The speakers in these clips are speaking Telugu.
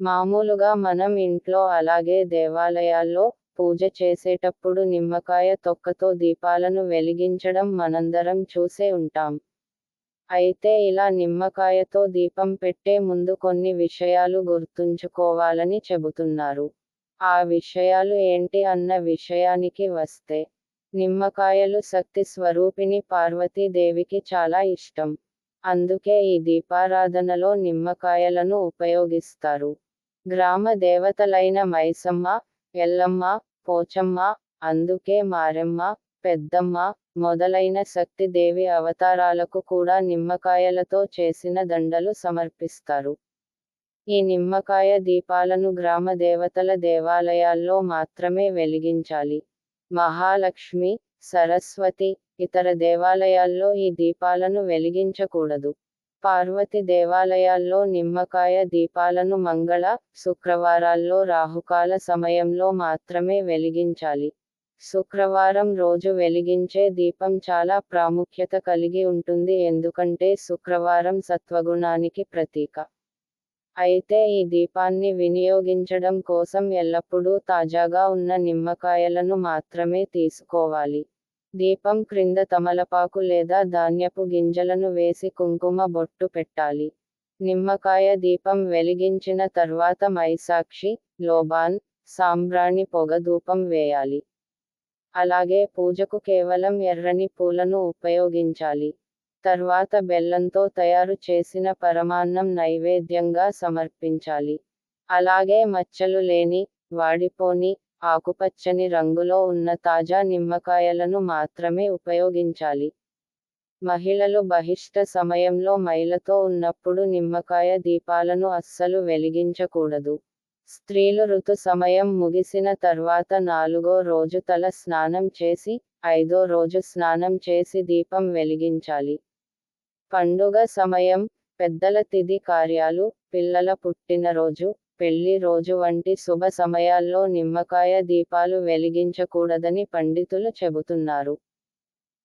మామూలుగా మనం ఇంట్లో అలాగే దేవాలయాల్లో పూజ చేసేటప్పుడు నిమ్మకాయ తొక్కతో దీపాలను వెలిగించడం మనందరం చూసే ఉంటాం. అయితే ఇలా నిమ్మకాయతో దీపం పెట్టే ముందు కొన్ని విషయాలు గుర్తుంచుకోవాలని చెబుతున్నారు. ఆ విషయాలు ఏంటి అన్న విషయానికి వస్తే నిమ్మకాయలు శక్తి స్వరూపిణి పార్వతీదేవికి చాలా ఇష్టం. అందుకే ఈ దీపారాధనలో నిమ్మకాయలను ఉపయోగిస్తారు. గ్రామ దేవతలైన మైసమ్మ ఎల్లమ్మ పోచమ్మ అందుకే మారెమ్మ పెద్దమ్మ మొదలైన శక్తి దేవి అవతారాలకు కూడా నిమ్మకాయలతో చేసిన దండలు సమర్పిస్తారు. ఈ నిమ్మకాయ దీపాలను గ్రామ దేవతల దేవాలయాల్లో మాత్రమే వెలిగించాలి. మహాలక్ష్మి సరస్వతి ఇతర దేవాలయాల్లో ఈ దీపాలను వెలిగించకూడదు. పార్వతి దేవాలయాల్లో నిమ్మకాయ దీపాలను మంగళ శుక్రవారాల్లో రాహుకాల సమయంలో మాత్రమే వెలిగించాలి. శుక్రవారం రోజు వెలిగించే దీపం చాలా ప్రాముఖ్యత కలిగి ఉంటుంది ఎందుకంటే శుక్రవారం సత్వగుణానికి ప్రతీక. అయితే ఈ దీపాన్ని వినియోగించడం కోసం ఎల్లప్పుడూ తాజాగా ఉన్న నిమ్మకాయలను మాత్రమే తీసుకోవాలి. దీపం క్రింద తమలపాకు లేదా ధాన్యపు గింజలను వేసి కుంకుమ బొట్టు పెట్టాలి. నిమ్మకాయ దీపం వెలిగించిన తర్వాత మైసాక్షి లోబాన్ సాంబ్రాణి పొగ ధూపం వేయాలి. అలాగే పూజకు కేవలం ఎర్రని పూలను ఉపయోగించాలి. తర్వాత బెల్లంతో తయారు చేసిన పరమాన్నం నైవేద్యంగా సమర్పించాలి. అలాగే మచ్చలు లేని వాడిపోని ఆకుపచ్చని రంగులో ఉన్న తాజా నిమ్మకాయలను మాత్రమే ఉపయోగించాలి. మహిళలు బహిష్ట సమయంలో మైలతో ఉన్నప్పుడు నిమ్మకాయ దీపాలను అస్సలు వెలిగించకూడదు. స్త్రీలు ఋతు సమయం ముగిసిన తర్వాత నాలుగో రోజు తల స్నానం చేసి ఐదో రోజు స్నానం చేసి దీపం వెలిగించాలి. పండుగ సమయం పెద్దల తిథి కార్యాలు పిల్లల పుట్టినరోజు పెళ్ళి రోజు వంటి శుభ సమయాల్లో నిమ్మకాయ దీపాలు వెలిగించకూడదని పండితులు చెబుతున్నారు.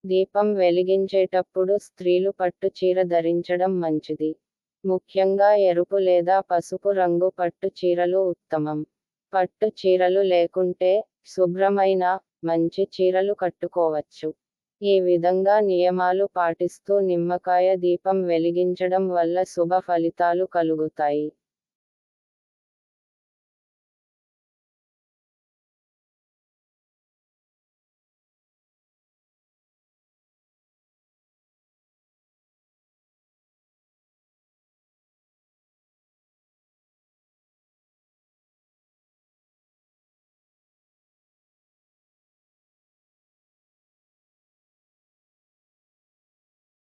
దీపం వెలిగించేటప్పుడు స్త్రీలు పట్టు చీర ధరించడం మంచిది. ముఖ్యంగా ఎరుపు లేదా పసుపు రంగు పట్టు చీరలు ఉత్తమం. పట్టు చీరలు లేకుంటే శుభ్రమైన మంచి చీరలు కట్టుకోవచ్చు. ఈ విధంగా నియమాలు పాటిస్తూ నిమ్మకాయ దీపం వెలిగించడం వల్ల శుభ ఫలితాలు కలుగుతాయి.